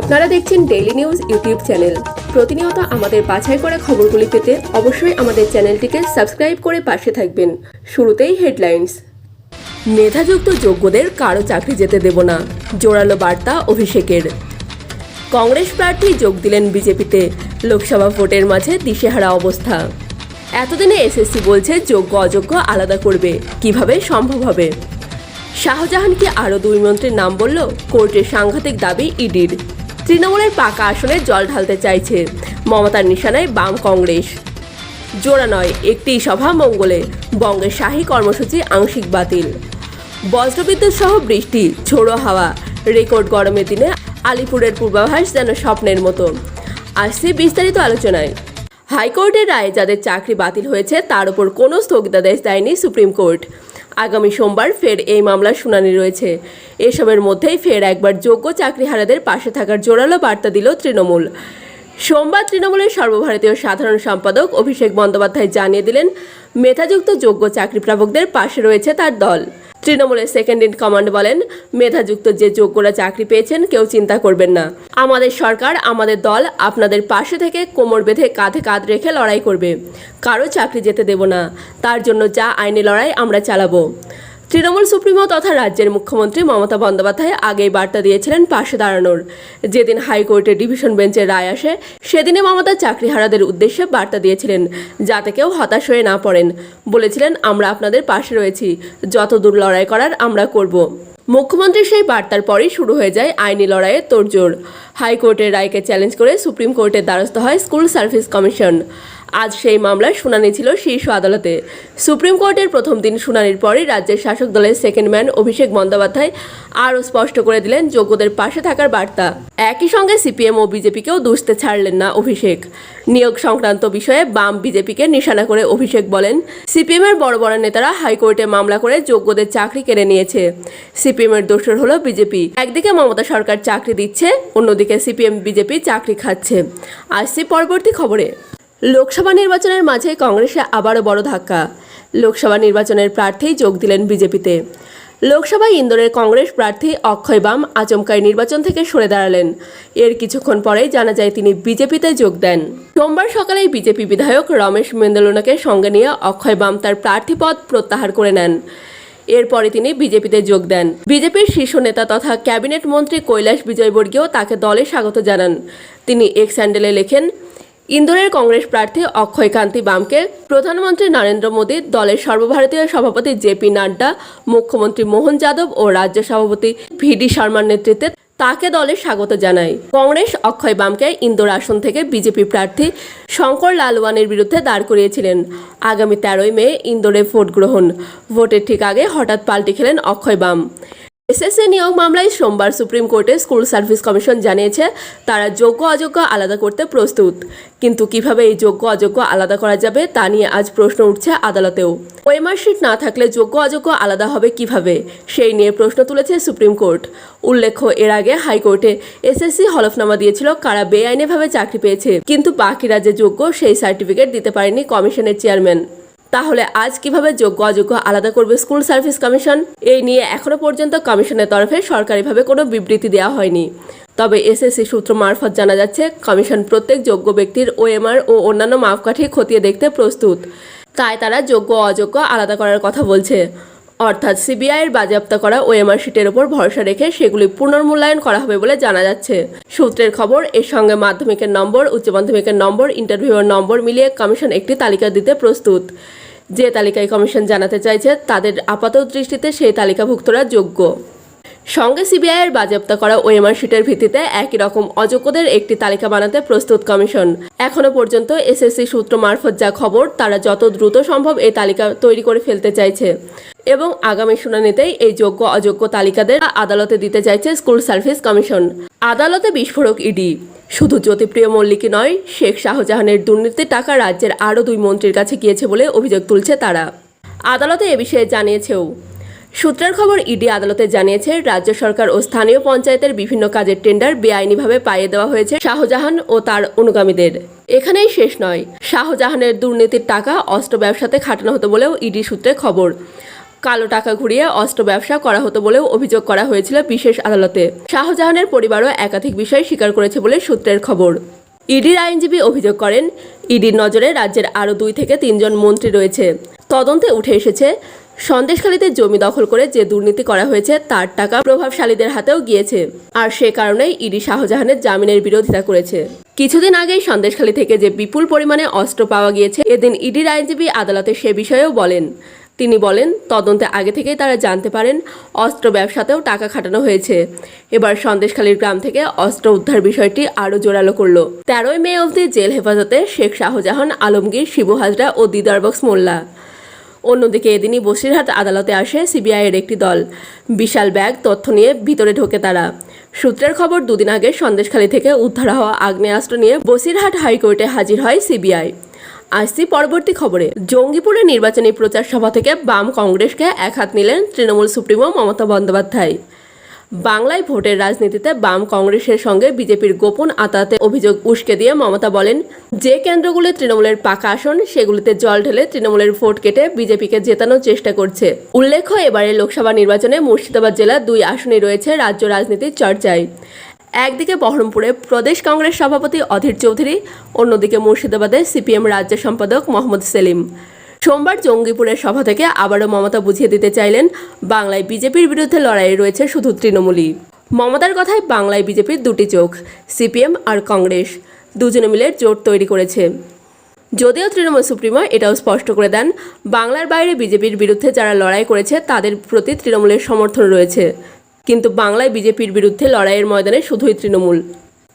আপনারা দেখছেন daily news YouTube channel প্রতিনিয়ত আমাদের বাছাই করা খবরগুলি পেতে অবশ্যই আমাদের চ্যানেলটিকে সাবস্ক্রাইব করে পাশে থাকবেন। শুরুতেই হেডলাইন্স মেধাযুক্ত যোগ্যদের কারও চাকরি যেতে দেব না, জোরালো বার্তা অভিষেকের। কংগ্রেস প্রার্থী যোগ দিলেন বিজেপিতে, লোকসভা ভোটের মাঝে দিশেহারা অবস্থা। এতদিনে এসএসসি বলছে যোগ্য অযোগ্য আলাদা করবে, কীভাবে সম্ভব হবে? শাহজাহানকে আরও দুই মন্ত্রীর নাম বলল কোর্টের সাংঘাতিক দাবি ইডির। তৃণমূলের পাকা আসনে জল ঢালতে চাইছে মমতার নিশানায় বাম কংগ্রেস। জোড়া নয়, একটি সভা মঙ্গলে বঙ্গের শাহী কর্মসূচি আংশিক বাতিল। বজ্রবিদ্যুৎ সহ বৃষ্টি, ঝোড়ো হাওয়া, রেকর্ড গরমের দিনে আলিপুরের পূর্বাভাস যেন স্বপ্নের মতো। আসছে বিস্তারিত আলোচনায়। হাইকোর্টের রায়ে যাদের চাকরি বাতিল হয়েছে তার উপর কোনো স্থগিতাদেশ দেয়নি সুপ্রিম কোর্ট। আগামী সোমবার ফের এই মামলার শুনানি রয়েছে। এসবের মধ্যেই ফের একবার যোগ্য চাকরিহারাদের পাশে থাকার জোরালো বার্তা দিল তৃণমূল। সোমবার তৃণমূলের সর্বভারতীয় সাধারণ সম্পাদক অভিষেক বন্দ্যোপাধ্যায় জানিয়ে দিলেন, মেধাযুক্ত যোগ্য চাকরি প্রাপকদের পাশে রয়েছে তার দল। তৃণমূলের সেকেন্ড ইন কমান্ড বলেন, মেধাযুক্ত যে যোগ্যরা চাকরি পেয়েছেন কেউ চিন্তা করবেন না। আমাদের সরকার, আমাদের দল আপনাদের পাশে থেকে কোমর বেঁধে কাঁধে কাঁধ রেখে লড়াই করবে। কারও চাকরি যেতে দেব না। তার জন্য যা আইনি লড়াই আমরা চালাবো। তৃণমূল সুপ্রিমো তথা রাজ্যের মুখ্যমন্ত্রী মমতা বন্দ্যোপাধ্যায় আগেই বার্তা দিয়েছিলেন পাশে দাঁড়ানোর। যেদিন হাইকোর্টের ডিভিশন বেঞ্চের রায় আসে, সেদিনে মমতা চাকরিহারাদের উদ্দেশ্যে বার্তা দিয়েছিলেন, যাতে কেউ হতাশ হয়ে না পড়েন। বলেছিলেন, আমরা আপনাদের পাশে রয়েছি। যত দূর লড়াই করার আমরা করব। মুখ্যমন্ত্রীর সেই বার্তার পরেই শুরু হয়ে যায় আইনি লড়াইয়ের তোড়জোড়। হাইকোর্টের রায়কে চ্যালেঞ্জ করে সুপ্রিম কোর্টের দ্বারস্থ হয় স্কুল সার্ভিস কমিশন। আজ সেই মামলার শুনানি ছিল শীর্ষ আদালতে। সুপ্রিম কোর্টের প্রথম দিন শুনানির পরই রাজ্যের শাসক দলের সেকেন্ড ম্যান অভিষেক বন্দ্যোপাধ্যায় আরও স্পষ্ট করে দিলেন যোগ্যদের পাশে থাকার বার্তা। একই সঙ্গে সিপিএম ও বিজেপিকেও দুষতে ছাড়লেন না অভিষেক। নিয়োগ সংক্রান্ত বিষয়ে বাম বিজেপিকে নিশানা করে অভিষেক বলেন, সিপিএমের বড় বড় নেতারা হাইকোর্টে মামলা করে যোগ্যদের চাকরি কেড়ে নিয়েছে। সিপিএমের দোষর হলো বিজেপি। একদিকে মমতা সরকার চাকরি দিচ্ছে, অন্যদিকে সিপিএম, বিজেপি চাকরি খাচ্ছে। আসছি পরবর্তী খবরে। লোকসভা নির্বাচনের মাঝে কংগ্রেসে আবারও বড় ধাক্কা। লোকসভা নির্বাচনের প্রার্থী যোগ দিলেন বিজেপিতে। লোকসভায় ইন্দোরের কংগ্রেস প্রার্থী অক্ষয় বাম আচমকাই নির্বাচন থেকে সরে দাঁড়ালেন। এর কিছুক্ষণ পরেই জানা যায় তিনি বিজেপিতে যোগ দেন। সোমবার সকালেই বিজেপি বিধায়ক রমেশ মেন্দলোনাকে সঙ্গে নিয়ে অক্ষয় বাম তার প্রার্থীপদ প্রত্যাহার করে নেন। এরপরে তিনি বিজেপিতে যোগ দেন। বিজেপির শীর্ষ নেতা তথা ক্যাবিনেট মন্ত্রী কৈলাস বিজয়বর্গীয় তাকে দলে স্বাগত জানান। তিনি এক্স স্যান্ডেলে লেখেন ইন্দোরের কংগ্রেস প্রার্থী অক্ষয় কান্তি বামকে প্রধানমন্ত্রী নরেন্দ্র মোদী, দলের সর্বভারতীয় সভাপতি জেপি নাড্ডা, মুখ্যমন্ত্রী মোহন যাদব ও রাজ্য সভাপতি ভিডি শর্মার নেতৃত্বে তাকে দলে স্বাগত জানায়। কংগ্রেস অক্ষয় বামকে ইন্দোর আসন থেকে বিজেপি প্রার্থী শঙ্কর লালওয়ানের বিরুদ্ধে দাঁড় করিয়েছিলেন। আগামী তেরোই মে ইন্দোরে ভোট গ্রহণ। ভোটের ঠিক আগে হঠাৎ পাল্টি খেলেন অক্ষয় বাম। এসএসসি নিয়োগ মামলায় সোমবার সুপ্রিম কোর্টে স্কুল সার্ভিস কমিশন জানিয়েছে, তারা যোগ্য অযোগ্য আলাদা করতে প্রস্তুত। কিন্তু কীভাবে এই যোগ্য অযোগ্য আলাদা করা যাবে তা নিয়ে আজ প্রশ্ন উঠছে আদালতেও। ওয়েমার শিট না থাকলে যোগ্য অযোগ্য আলাদা হবে কীভাবে? সেই নিয়ে প্রশ্ন তুলেছে সুপ্রিম কোর্ট। উল্লেখ্য, এর আগে হাইকোর্টে এসএসসি হলফনামা দিয়েছিল কারা বেআইনিভাবে চাকরি পেয়েছে। কিন্তু বাকিরা যে যোগ্য সেই সার্টিফিকেট দিতে পারেনি কমিশনের চেয়ারম্যান। তাহলে আজ কীভাবে যোগ্য অযোগ্য আলাদা করবে স্কুল সার্ভিস কমিশন? এই নিয়ে এখনও পর্যন্ত কমিশনের তরফে সরকারিভাবে কোনো বিবৃতি দেওয়া হয়নি। তবে এসএসসি সূত্র মারফত জানা যাচ্ছে, কমিশন প্রত্যেক যোগ্য ব্যক্তির ওএমআর ও অন্যান্য মাপকাঠি খতিয়ে দেখতে প্রস্তুত। তাই তারা যোগ্য অযোগ্য আলাদা করার কথা বলছে। অর্থাৎ সিবিআইয়ের বাজেয়াপ্ত করা ওএমআর শিটের ওপর ভরসা রেখে সেগুলি পুনর্মূল্যায়ন করা হবে বলে জানা যাচ্ছে। সূত্রের খবর, এর সঙ্গে মাধ্যমিকের নম্বর, উচ্চ মাধ্যমিকের নম্বর, ইন্টারভিউয়ের নম্বর মিলিয়ে কমিশন একটি তালিকা দিতে প্রস্তুত। যে তালিকায় কমিশন জানাতে চাইছে, তাদের আপাত দৃষ্টিতে সেই তালিকাভুক্তরা যোগ্য। সঙ্গে সিবিআইয়ের বাজেয়াপ্ত করা ওএমআর শিটের ভিত্তিতে একই রকম অযোগ্যদের একটি তালিকা বানাতে প্রস্তুত কমিশন। এখনও পর্যন্ত এসএসসি সূত্র মারফত যা খবর, তারা যত দ্রুত সম্ভব এই তালিকা তৈরি করে ফেলতে চাইছে। এবং আগামী শুনানিতেই এই যোগ্য অযোগ্য তালিকাদের আদালতে দিতে চাইছে স্কুল সার্ভিস কমিশন। আদালতে বিস্ফোরক ইডি। শুধু জ্যোতিপ্রিয় মল্লিকই নয়, শেখ শাহজাহানের দুর্নীতির টাকা রাজ্যের আরও দুই মন্ত্রীর কাছে গিয়েছে বলে অভিযোগ তুলছে তারা। আদালতে এ বিষয়ে জানিয়েছেও। সূত্রের খবর, ইডি আদালতে জানিয়েছে, রাজ্য সরকার ও স্থানীয় পঞ্চায়েতের বিভিন্ন কাজের টেন্ডার বেআইনিভাবে পাইয়ে দেওয়া হয়েছে শাহজাহান ও তার অনুগামীদের। এখানেই শেষ নয়, শাহজাহানের দুর্নীতির টাকা অস্ত্র ব্যবসাতে খাটানো হতো বলেও ইডি সূত্রে খবর। কালো টাকা ঘুরিয়ে অস্ত্র ব্যবসা করা হতো বলেও অভিযোগ করা হয়েছিল বিশেষ আদালতে। শাহজাহানের পরিবারও একাধিক বিষয় স্বীকার করেছে বলে সূত্রের খবর। ইডির আইনজীবী অভিযোগ করেন, ইডির নজরে রাজ্যের আরও দুই থেকে তিনজন মন্ত্রী রয়েছে। তদন্তে উঠে এসেছে, সন্দেশখালীতে জমি দখল করে যে দুর্নীতি করা হয়েছে তার টাকা প্রভাবশালীদের হাতেও গিয়েছে। আর সে কারণেই ইডি শাহজাহানের জামিনের বিরোধিতা করেছে। কিছুদিন আগেই সন্দেশখালী থেকে যে বিপুল পরিমাণে অস্ত্র পাওয়া গিয়েছে, এদিন ইডির আইনজীবী আদালতে সে বিষয়েও বলেন তিনি বলেন, তদন্তে আগে থেকেই তারা জানতে পারেন, অস্ত্র ব্যবসাতেও টাকা খাটানো হয়েছে। এবার সন্দেশখালীর গ্রাম থেকে অস্ত্র উদ্ধার বিষয়টি আরও জোরালো করল। তেরোই মে অবধি জেল হেফাজতে শেখ শাহজাহান, আলমগীর, শিবু হাজরা ও দিদারবক্স মোল্লা। অন্যদিকে এদিনই বসিরহাট আদালতে আসে সিবিআইয়ের একটি দল। বিশাল ব্যাগ, তথ্য নিয়ে ভিতরে ঢোকে তারা। সূত্রের খবর, দুদিন আগে সন্দেশখালী থেকে উদ্ধার হওয়া আগ্নেয়াস্ত্র নিয়ে বসিরহাট হাইকোর্টে হাজির হয় সিবিআই। আসছি পরবর্তী খবরে। জঙ্গিপুরে নির্বাচনী প্রচার সভা থেকে বাম কংগ্রেসকে এক হাত নিলেন তৃণমূল সুপ্রিমো মমতা বন্দ্যোপাধ্যায়। বাংলায় ভোটের রাজনীতিতে বাম কংগ্রেসের সঙ্গে বিজেপির গোপন আতাতে অভিযোগ উস্কে দিয়ে মমতা বলেন, যে কেন্দ্রগুলো তৃণমূলের পাকা আসন, সেগুলিতে জল ঢেলে তৃণমূলের ভোট কেটে বিজেপিকে জেতানোর চেষ্টা করছে। উল্লেখ্য এবারে লোকসভা নির্বাচনে মুর্শিদাবাদ জেলা দুই আসনে রয়েছে রাজ্য রাজনীতির চর্চায়। একদিকে বহরমপুরে প্রদেশ কংগ্রেস সভাপতি অধীর চৌধুরী, অন্যদিকে মুর্শিদাবাদে সিপিএম রাজ্য সম্পাদক মোহাম্মদ সেলিম। সোমবার জঙ্গিপুরের সভা থেকে আবারও মমতা বুঝিয়ে দিতে চাইলেন, বাংলায় বিজেপির বিরুদ্ধে লড়াই রয়েছে শুধু তৃণমূলই। মমতার কথায় বাংলায় বিজেপির দুটি চোখ, সিপিএম আর কংগ্রেস। দুজনে মিলে জোট তৈরি করেছে। যদিও তৃণমূল সুপ্রিমো এটাও স্পষ্ট করে দেন, বাংলার বাইরে বিজেপির বিরুদ্ধে যারা লড়াই করেছে তাদের প্রতি তৃণমূলের সমর্থন রয়েছে। কিন্তু বাংলায় বিজেপির বিরুদ্ধে লড়াইয়ের ময়দানে শুধুই তৃণমূল।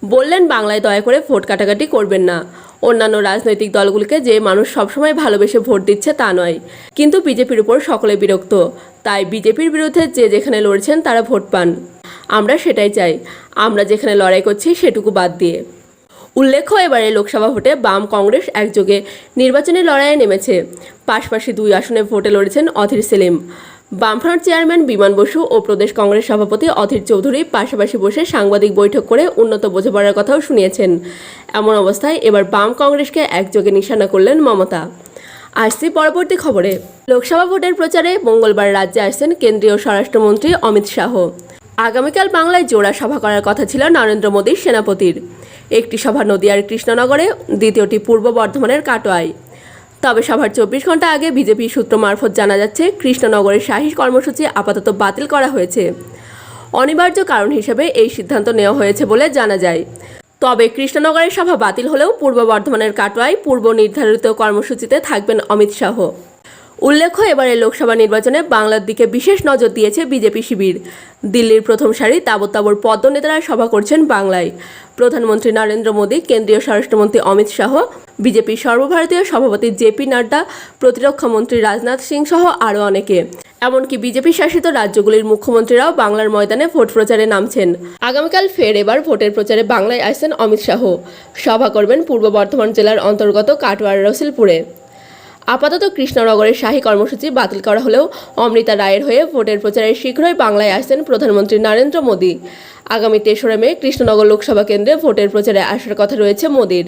বললেন, বাংলায় দয়া করে ভোট কাটাকাটি করবেন না। অন্যান্য রাজনৈতিক দলগুলিকে যে মানুষ সবসময় ভালোবেসে ভোট দিচ্ছে তা নয়। কিন্তু বিজেপির উপর সকলে বিরক্ত। তাই বিজেপির বিরুদ্ধে যে যেখানে লড়ছেন তারা ভোট পান। আমরা সেটাই চাই। আমরা যেখানে লড়াই করছি সেটুকু বাদ দিয়ে। উল্লেখ্য এবারে লোকসভা ভোটে বাম কংগ্রেস একযোগে নির্বাচনী লড়াইয়ে নেমেছে। পাশাপাশি দুই আসনে ভোটে লড়েছেন অধীর সেলিম। বামফ্রন্ট চেয়ারম্যান বিমান বসু ও প্রদেশ কংগ্রেস সভাপতি অধীর চৌধুরী পাশাপাশি বসে সাংবাদিক বৈঠক করে উন্নত বোঝাপড়ার কথাও শুনিয়েছেন। এমন অবস্থায় এবার বাম কংগ্রেসকে একযোগে নিশানা করলেন মমতা। আসছি পরবর্তী খবরে। লোকসভা ভোটের প্রচারে মঙ্গলবার রাজ্যে আসছেন কেন্দ্রীয় স্বরাষ্ট্রমন্ত্রী অমিত শাহ। আগামীকাল বাংলায় জোড়া সভা করার কথা ছিল নরেন্দ্র মোদীর সেনাপতির। একটি সভা নদিয়ার কৃষ্ণনগরে, দ্বিতীয়টি পূর্ব বর্ধমানের কাটোয়ায়। তবে সভার চব্বিশ ঘণ্টা আগে বিজেপি সূত্র মারফত জানা যাচ্ছে, কৃষ্ণনগরের শাহী কর্মসূচি আপাতত বাতিল করা হয়েছে। অনিবার্য কারণ হিসেবে এই সিদ্ধান্ত নেওয়া হয়েছে বলে জানা যায়। তবে কৃষ্ণনগরের সভা বাতিল হলেও পূর্ব বর্ধমানের কাটোয়ায় পূর্ব নির্ধারিত কর্মসূচিতে থাকবেন অমিত শাহ। উল্লেখ্য, এবারে লোকসভা নির্বাচনে বাংলার দিকে বিশেষ নজর দিয়েছে বিজেপি শিবির। দিল্লির প্রথম সারি তাবর তাবর সভা করছেন বাংলায়। প্রধানমন্ত্রী নরেন্দ্র মোদী, কেন্দ্রীয় স্বরাষ্ট্রমন্ত্রী অমিত শাহ বিজেপির সর্বভারতীয় সভাপতি জেপি নাড্ডা প্রতিরক্ষামন্ত্রী রাজনাথ সিং সহ আরও অনেকে। এমনকি বিজেপি শাসিত রাজ্যগুলির মুখ্যমন্ত্রীরাও বাংলার ময়দানে ভোট প্রচারে নামছেন। আগামীকাল ফের এবার ভোটের প্রচারে বাংলায় আসছেন অমিত শাহ। সভা করবেন পূর্ব বর্ধমান জেলার অন্তর্গত কাটোয়ার রসিলপুরে। আপাতত কৃষ্ণনগরের শাহী কর্মসূচি বাতিল করা হলেও অমৃতা রায়ের হয়ে ভোটের প্রচারে শীঘ্রই বাংলায় আসছেন প্রধানমন্ত্রী নরেন্দ্র মোদী। আগামী তেসরা মে কৃষ্ণনগর লোকসভা কেন্দ্রে ভোটের প্রচারে আসার কথা রয়েছে মোদীর।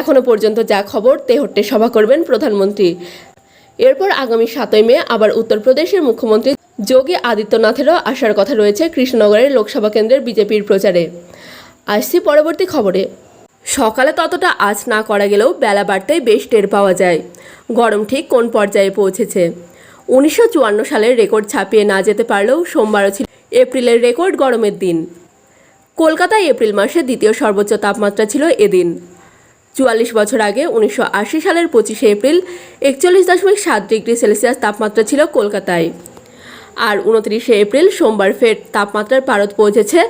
এখনও পর্যন্ত যা খবর, তেহট্টে সভা করবেন প্রধানমন্ত্রী। এরপর আগামী সাতই মে আবার উত্তরপ্রদেশের মুখ্যমন্ত্রী যোগী আদিত্যনাথেরও আসার কথা রয়েছে কৃষ্ণনগরের লোকসভা কেন্দ্রের বিজেপির প্রচারে। আসছি পরবর্তী খবরে। সকালে ততটা আজ না করা গেলেও বেলা বাড়তেই বেশ টের পাওয়া যায়। গরম ঠিক কোন পর্যায়ে পৌঁছেছে? উনিশশো চুয়ান্ন সালের রেকর্ড ছাপিয়ে না যেতে পারলেও সোমবারও ছিল এপ্রিলের রেকর্ড গরমের দিন। কলকাতায় এপ্রিল মাসে দ্বিতীয় সর্বোচ্চ তাপমাত্রা ছিল এদিন। চুয়াল্লিশ বছর আগে উনিশশো আশি সালের পঁচিশে এপ্রিল একচল্লিশ দশমিক সাত ডিগ্রি সেলসিয়াস তাপমাত্রা ছিল কলকাতায়। আর উনত্রিশে এপ্রিল সোমবার ফের তাপমাত্রার পারদ পৌঁছেছে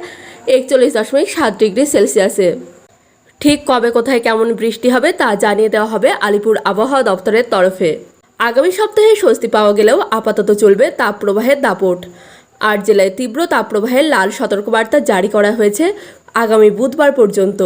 একচল্লিশ দশমিক সাত ডিগ্রি সেলসিয়াসে। ঠিক কবে কোথায় কেমন বৃষ্টি হবে তা জানিয়ে দেওয়া হবে আলিপুর আবহাওয়া দপ্তরের তরফে। আগামী সপ্তাহে স্বস্তি পাওয়া গেলেও আপাতত চলবে তাপপ্রবাহের দাপট। আর জেলায় তীব্র তাপপ্রবাহের লাল সতর্কবার্তা জারি করা হয়েছে আগামী বুধবার পর্যন্ত।